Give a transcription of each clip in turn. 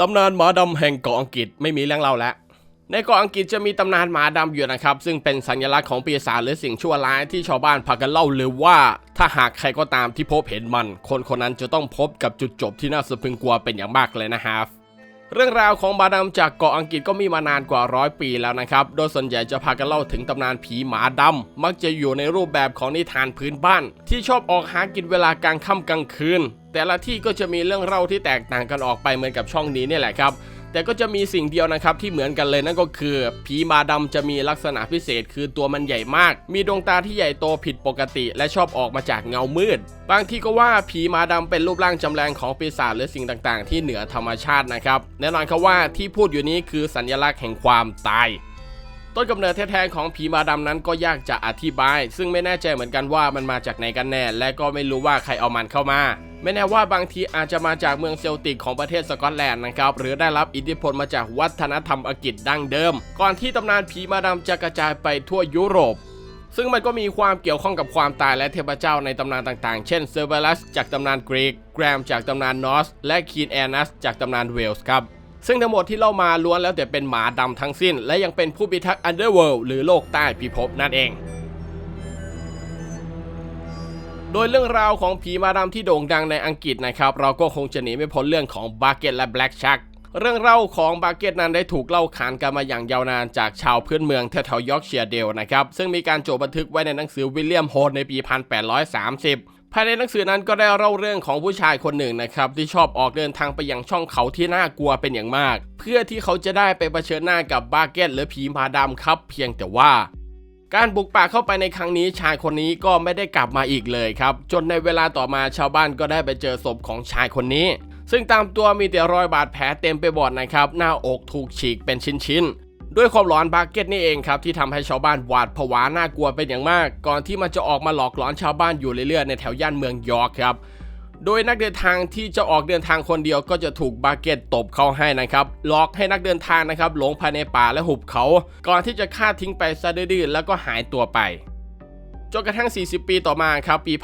ตำนานหมาดำแห่งเกาะอังกฤษไม่มีเรื่องเล่าแล้ว ในเกาะอังกฤษจะมีตำนานหมาดำอยู่นะครับ ซึ่งเป็นสัญลักษณ์ของปีศาจหรือสิ่งชั่วร้ายที่ชาวบ้านพากันเล่าเลยว่า ถ้าหากใครก็ตามที่พบเห็นมัน คนคนนั้นจะต้องพบกับจุดจบที่น่าสะพรึงกลัวเป็นอย่างมากเลยนะครับเรื่องราวของหมาดำจากเกาะอังกฤษก็มีมานานกว่าร้อยปีแล้วนะครับ โดยส่วนใหญ่จะพากันเล่าถึงตำนานผีหมาดำ มักจะอยู่ในรูปแบบของนิทานพื้นบ้าน ที่ชอบออกหากินเวลากลางค่ำกลางคืน แต่ละที่ก็จะมีเรื่องเล่าที่แตกต่างกันออกไปเหมือนกับช่องนี้เนี่ยแหละครับแต่ก็จะมีสิ่งเดียวนะครับที่เหมือนกันเลยนั่นก็คือ ผีมาดำจะมีลักษณะพิเศษ คือตัวมันใหญ่มาก มีดวงตาที่ใหญ่โตผิดปกติ และชอบออกมาจากเงามืด บางที่ก็ว่าผีมาดำเป็นรูปร่างจำแรงของปีศาจหรือสิ่งต่างๆ ที่เหนือธรรมชาตินะครับแน่นอนครับว่าที่พูดอยู่นี้คือสัญลักษณ์แห่งความตาย ต้นกำเนิดแท้ๆของผีมาดำนั้นก็ยากจะอธิบาย ซึ่งไม่แน่ใจเหมือนกันว่ามันมาจากไหนกันแน่ และก็ไม่รู้ว่าใครเอามันเข้ามา ไม่แน่ว่าบางทีอาจจะมาจากเมืองเซลติกของประเทศสกอตแลนด์นะครับ หรือได้รับอิทธิพลมาจากวัฒนธรรมอังกฤษดั้งเดิม ก่อนที่ตำนานผีมาดำจะกระจายไปทั่วยุโรปซึ่งมันก็มีความเกี่ยวข้องกับความตายและเทพเจ้าในตำนานต่างๆ เช่นเซอร์เบลัสจากตำนานกรีก แกรมจากตำนานนอร์สและคีนแอนัสจากตำนานเวลส์ครับ ซึ่งทั้งหมดที่เล่ามาล้วนแล้วแต่เป็นหมาดำทั้งสิ้น และยังเป็นผู้พิทักษ์อันเดอร์เวิลด์หรือโลกใต้พิภพนั่นเองโดยเรื่องราวของผีมาดำที่โด่งดังในอังกฤษนะครับ เราก็คงจะหนีไม่พ้นเรื่องของบาเกตและแบล็กชักเรื่องเล่าของบาเกตนั้นได้ถูกเล่าขานกันมาอย่างยาวนานจากชาวพื้นเมืองแถวๆยอร์กเชียร์เดลนะครับ ซึ่งมีการโจทย์บันทึกไว้ในหนังสือวิลเลียมโฮนในปี 1830 ภายในหนังสือนั้นก็ได้เล่าเรื่องของผู้ชายคนหนึ่งนะครับที่ชอบออกเดินทางไปยังช่องเขาที่น่ากลัวเป็นอย่างมาก เพื่อที่เขาจะได้ไปเผชิญหน้ากับบาเกตหรือผีมาดำครับ เพียงแต่ว่า การบุกป่าเข้าไปในครั้งนี้ชายคนนี้ก็ไม่ได้กลับมาอีกเลยครับ จนในเวลาต่อมาชาวบ้านก็ได้ไปเจอศพของชายคนนี้ ซึ่งตามตัวมีแต่รอยบาดแผลเต็มไปหมดนะครับหน้าอกถูกฉีกเป็นชิ้นๆ ด้วยความร้อนบาเก็ตนี่เองครับที่ทำให้ชาวบ้านหวาดผวาน่ากลัวเป็นอย่างมาก ก่อนที่มันจะออกมาหลอกหลอนชาวบ้านอยู่เรื่อยๆในแถวย่านเมืองยอร์กครับโดยนักเดินทางที่จะออกเดินทางคนเดียวก็จะถูกบาเก็ตตบเข้าให้นะครับหลอกให้นักเดินทางนะครับหลงภายในป่าและหุบเขา ก่อนที่จะฆ่าทิ้งไปซะดื้อๆแล้วก็หายตัวไป จนกระทั่ง 40 ปีต่อมาครับปี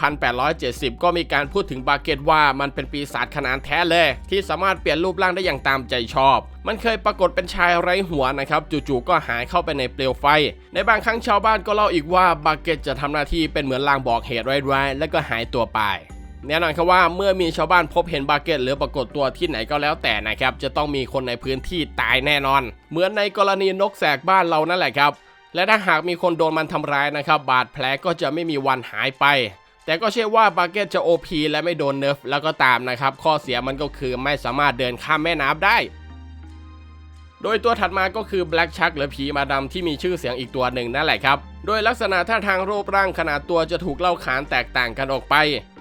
1870 ก็มีการพูดถึงบาเกตว่ามันเป็นปีศาจขนาดแท้เลย ที่สามารถเปลี่ยนรูปร่างได้อย่างตามใจชอบ มันเคยปรากฏเป็นชายไร้หัวนะครับจู่ๆก็หายเข้าไปในเปลวไฟ ในบางครั้งชาวบ้านก็เล่าอีกว่าบาเกตจะทำหน้าที่เป็นเหมือนลางบอกเหตุร้ายๆแล้วก็หายตัวไปแน่นอนครับว่าเมื่อมีชาวบ้านพบเห็นบาเกตหรือปรากฏตัวที่ไหนก็แล้วแต่นะครับ จะต้องมีคนในพื้นที่ตายแน่นอน เหมือนในกรณีนกแสกบ้านเรานั่นแหละครับ และถ้าหากมีคนโดนมันทำร้ายนะครับบาดแผลก็จะไม่มีวันหายไป แต่ก็เชื่อว่าบาเกตจะโอพีและไม่โดนเนิร์ฟแล้วก็ตามนะครับ ข้อเสียมันก็คือไม่สามารถเดินข้ามแม่น้ำได้ โดยตัวถัดมาก็คือแบล็กชักหรือผีมาดำที่มีชื่อเสียงอีกตัวหนึ่งนั่นแหละครับ โดยลักษณะท่าทางรูปร่างขนาดตัวจะถูกเล่าขานแตกต่างกันออกไป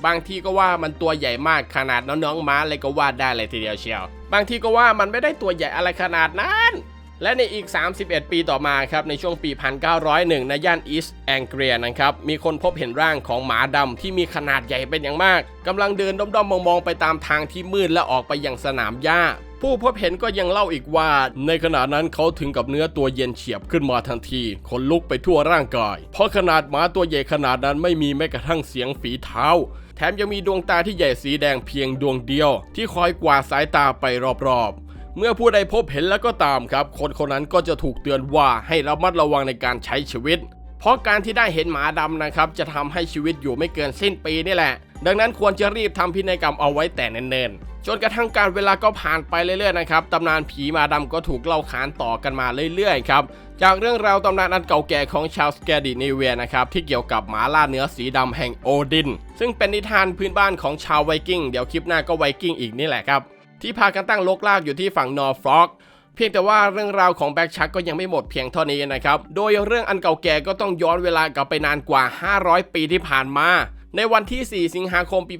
บางที่ก็ว่ามันตัวใหญ่มากขนาดน้องๆม้าเลยก็ว่าได้เลยทีเดียวเชียว บางที่ก็ว่ามันไม่ได้ตัวใหญ่อะไรขนาดนั้น และในอีก 31 ปีต่อมาครับในช่วงปี 1901 ในย่านอีสต์แองเกรียนะครับมีคนพบเห็นร่างของหมาดำที่มีขนาดใหญ่เป็นอย่างมากกำลังเดินด้อมๆมองๆไปตามทางที่มืดและออกไปยังสนามหญ้าผู้พบเห็นก็ยังเล่าอีกว่า ในขณะนั้นเขาถึงกับเนื้อตัวเย็นเฉียบขึ้นมาทันทีขนลุกไปทั่วร่างกาย เพราะขนาดหมาตัวใหญ่ขนาดนั้นไม่มีแม้กระทั่งเสียงฝีเท้า แถมยังมีดวงตาที่ใหญ่สีแดงเพียงดวงเดียว ที่คอยกวาดสายตาไปรอบๆ เมื่อผู้ใดพบเห็นแล้วก็ตามครับ คนคนนั้นก็จะถูกเตือนว่าให้ระมัดระวังในการใช้ชีวิต เพราะการที่ได้เห็นหมาดำนะครับ จะทำให้ชีวิตอยู่ไม่เกินสิ้นปีนี่แหละ ดังนั้นควรจะรีบทำพินัยกรรมเอาไว้แต่เนิ่นๆ จนกระทั่งการเวลาก็ผ่านไปเรื่อยๆนะครับตำนานผีหมาดำก็ถูกเล่าขานต่อกันมาเรื่อยๆครับจากเรื่องราวตำนานอันเก่าแก่ของชาวสแกดิเนเวียนะครับที่เกี่ยวกับหมาล่าเนื้อสีดำแห่งโอดิน ซึ่งเป็นนิทานพื้นบ้านของชาวไวกิ้งเดี๋ยวคลิปหน้าก็ไวกิ้งอีกนี่แหละครับ ที่พากันตั้งลกลากอยู่ที่ฝั่งนอร์ฟล็อกเพียงแต่ว่าเรื่องราวของแบ็กชักก็ยังไม่หมดเพียงเท่านี้นะครับ โดยเรื่องอันเก่าแก่ก็ต้องย้อนเวลากลับไปนานกว่า 500 ปีที่ผ่านมา ในวันที่ 4 สิงหาคมปี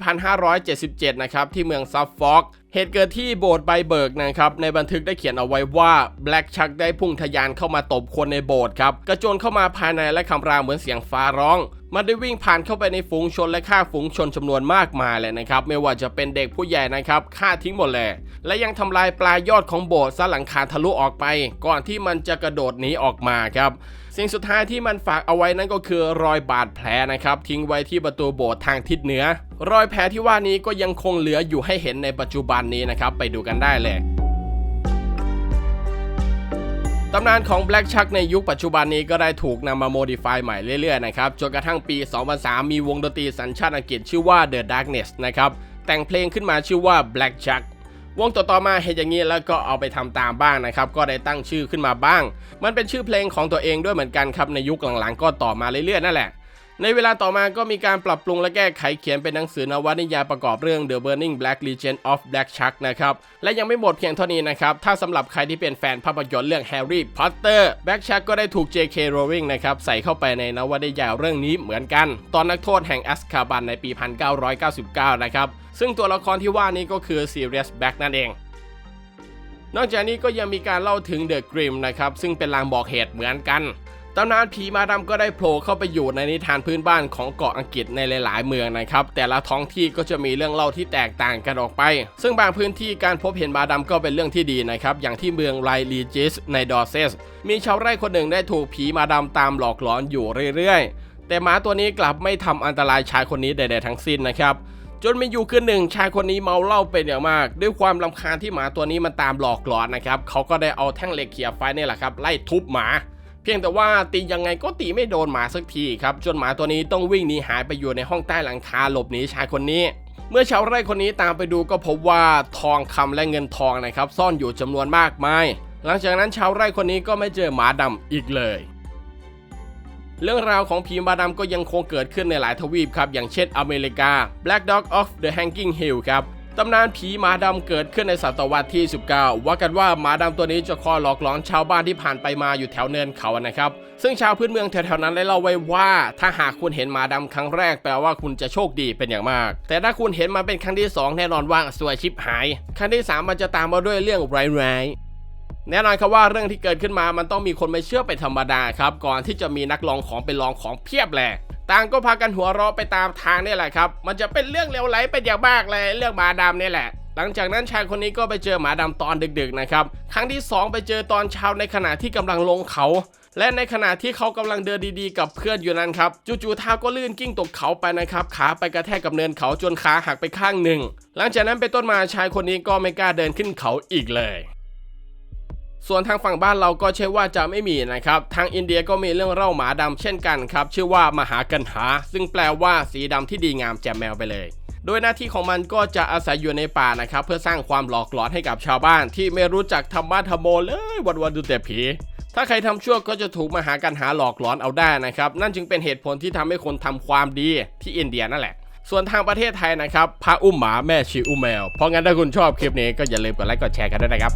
1577 นะครับ ที่เมืองซัฟฟอกเหตุเกิดที่โบสถ์ไบเบิร์กนะครับ ในบันทึกได้เขียนเอาไว้ว่าแบล็กชักได้พุ่งทะยานเข้ามาตบคนในโบสถ์ครับ กระโจนเข้ามาภายในและคำรามเหมือนเสียงฟ้าร้อง มันได้วิ่งผ่านเข้าไปในฝูงชนและฆ่าฝูงชนจำนวนมากมายเลยนะครับ ไม่ว่าจะเป็นเด็กผู้ใหญ่นะครับฆ่าทิ้งหมดเลยและยังทำลายปลายยอดของโบสถ์ซะหลังคาทะลุออกไป ก่อนที่มันจะกระโดดหนีออกมาครับสิ่งสุดท้ายที่มันฝากเอาไว้นั่นก็คือรอยบาดแผลนะครับ ทิ้งไว้ที่ประตูโบสถ์ทางทิศเหนือ รอยแผลที่ว่านี้ก็ยังคงเหลืออยู่ให้เห็นในปัจจุบันนี้นะครับ ไปดูกันได้เลย ตำนานของ Black Shark ในยุคปัจจุบันนี้ก็ได้ถูกนำมาโมดิฟายใหม่เรื่อยๆนะครับจนกระทั่งปี 2003 มีวงดนตรีสัญชาติอังกฤษชื่อว่า The Darkness นะครับแต่งเพลงขึ้นมาชื่อว่า Black Shark วงต่อๆมาเห็นอย่างนี้แล้วก็เอาไปทำตามบ้างนะครับ ก็ได้ตั้งชื่อขึ้นมาบ้าง มันเป็นชื่อเพลงของตัวเองด้วยเหมือนกันครับในยุคหลังๆ ก็ต่อมาเรื่อยๆนั่นแหละ ในเวลาต่อมาก็มีการปรับปรุงและแก้ไขเขียนเป็นหนังสือนวนิยายประกอบเรื่อง The Burning Black Legend of Black Shark นะครับ และยังไม่หมดเพียงเท่านี้นะครับ ถ้าสำหรับใครที่เป็นแฟนภาพยนตร์เรื่อง Harry Potter Black Shark ก็ได้ถูก J.K. Rowling นะครับใส่เข้าไปในนวนิยายเรื่องนี้เหมือนกัน ตอนนักโทษแห่งอัสคาบันในปี 1999 นะครับ ซึ่งตัวละครที่ว่านี้ก็คือ Sirius Black นั่นเองนอกจากนี้ก็ยังมีการเล่าถึงเดอะกริมนะครับซึ่งเป็นลางบอกเหตุเหมือนกัน ตำนานผีมาดำก็ได้โผล่เข้าไปอยู่ในนิทานพื้นบ้านของเกาะอังกฤษในหลายๆ เมืองนะครับ แต่ละท้องที่ก็จะมีเรื่องเล่าที่แตกต่างกันออกไป ซึ่งบางพื้นที่การพบเห็นมาดำก็เป็นเรื่องที่ดีนะครับ อย่างที่เมืองไรลีจิสในดอร์เซส มีชาวไร่คนหนึ่งได้ถูกผีมาดำตามหลอกหลอนอยู่เรื่อยๆ แต่หมาตัวนี้กลับไม่ทำอันตรายชายคนนี้ใดๆทั้งสิ้นนะครับจนมีอยู่คืนหนึ่งชายคนนี้เมาเหล้าเป็นอย่างมาก ด้วยความลำคาญที่หมาตัวนี้มันตามหลอกหลอนนะครับเขาก็ได้เอาแท่งเหล็กเขี่ยไฟนี่แหละครับไล่ทุบหมา พียงแต่ว่าตียังไงก็ตีไม่โดนหมาสักทีครับจนหมาตัวนี้ต้องวิ่งหนีหายไปอยู่ในห้องใต้หลังคาหลบหนีชายคนนี้เมื่อชาวไร่คนนี้ตามไปดูก็พบว่าทองคำและเงินทองนะครับ ซ่อนอยู่จำนวนมากมาย หลังจากนั้นชาวไร่คนนี้ก็ไม่เจอหมาดำอีกเลย เรื่องราวของผีมาดำก็ยังคงเกิดขึ้นในหลายทวีปครับ อย่างเช่นอเมริกา Black Dog of the Hanging Hill ครับ ตำนานผีหมาดำเกิดขึ้นในศตวรรษที่ 19 ว่ากันว่าหมาดำตัวนี้จะคอยหลอกหลอนชาวบ้านที่ผ่านไปมาอยู่แถวเนินเขานะครับ ซึ่งชาวพื้นเมืองแถวๆนั้นได้เล่าไว้ว่า ถ้าหากคุณเห็นหมาดำครั้งแรกแปลว่าคุณจะโชคดีเป็นอย่างมาก แต่ถ้าคุณเห็นมาเป็นครั้งที่ 2 แน่นอนว่าสวยชิบหาย ครั้งที่ 3 มันจะตามมาด้วยเรื่องร้ายๆแน่นอนครับว่าเรื่องที่เกิดขึ้นมามันต้องมีคนไม่เชื่อเป็นธรรมดาครับ ก่อนที่จะมีนักลองของไปลองของเพียบแหละ ต่างก็พากันหัวเราะไปตามทางนี่แหละครับ มันจะเป็นเรื่องเลวไหลเป็นอย่างมากเลยเรื่องหมาดำนี่แหละ หลังจากนั้นชายคนนี้ก็ไปเจอหมาดำตอนดึกๆนะครับ ครั้งที่ 2 ไปเจอตอนเช้าในขณะที่กำลังลงเขา และในขณะที่เขากำลังเดินดีๆ กับเพื่อนอยู่นั้นครับจู่ๆเท้าก็ลื่นกิ้งตกเขาไปนะครับ ขาไปกระแทกกับเนินเขาจนขาหักไปข้างหนึ่ง หลังจากนั้นเป็นต้นมาชายคนนี้ก็ไม่กล้าเดินขึ้นเขาอีกเลย ส่วนทางฝั่งบ้านเราก็ใช่ว่าจะไม่มีนะครับ ทางอินเดียก็มีเรื่องเล่าหมาดำเช่นกันครับ ชื่อว่ามหากันหา ซึ่งแปลว่าสีดำที่ดีงามแจ่มแมวไปเลย โดยหน้าที่ของมันก็จะอาศัยอยู่ในป่านะครับ เพื่อสร้างความหลอกหลอนให้กับชาวบ้าน ที่ไม่รู้จักธรรมะธรรมโมเลยวันวันดูแต่ผีถ้าใครทำชั่วก็จะถูกมหากันหาหลอกหลอนเอาได้นะครับ นั่นจึงเป็นเหตุผลที่ทำให้คนทำความดีที่อินเดียนั่นแหละ ส่วนทางประเทศไทยนะครับพระอุ้มหมาแม่ชีอุ้มแมว เพราะงั้นถ้าคุณชอบคลิปนี้ก็อย่าลืมกดไลค์กดแชร์กันด้วยนะครับ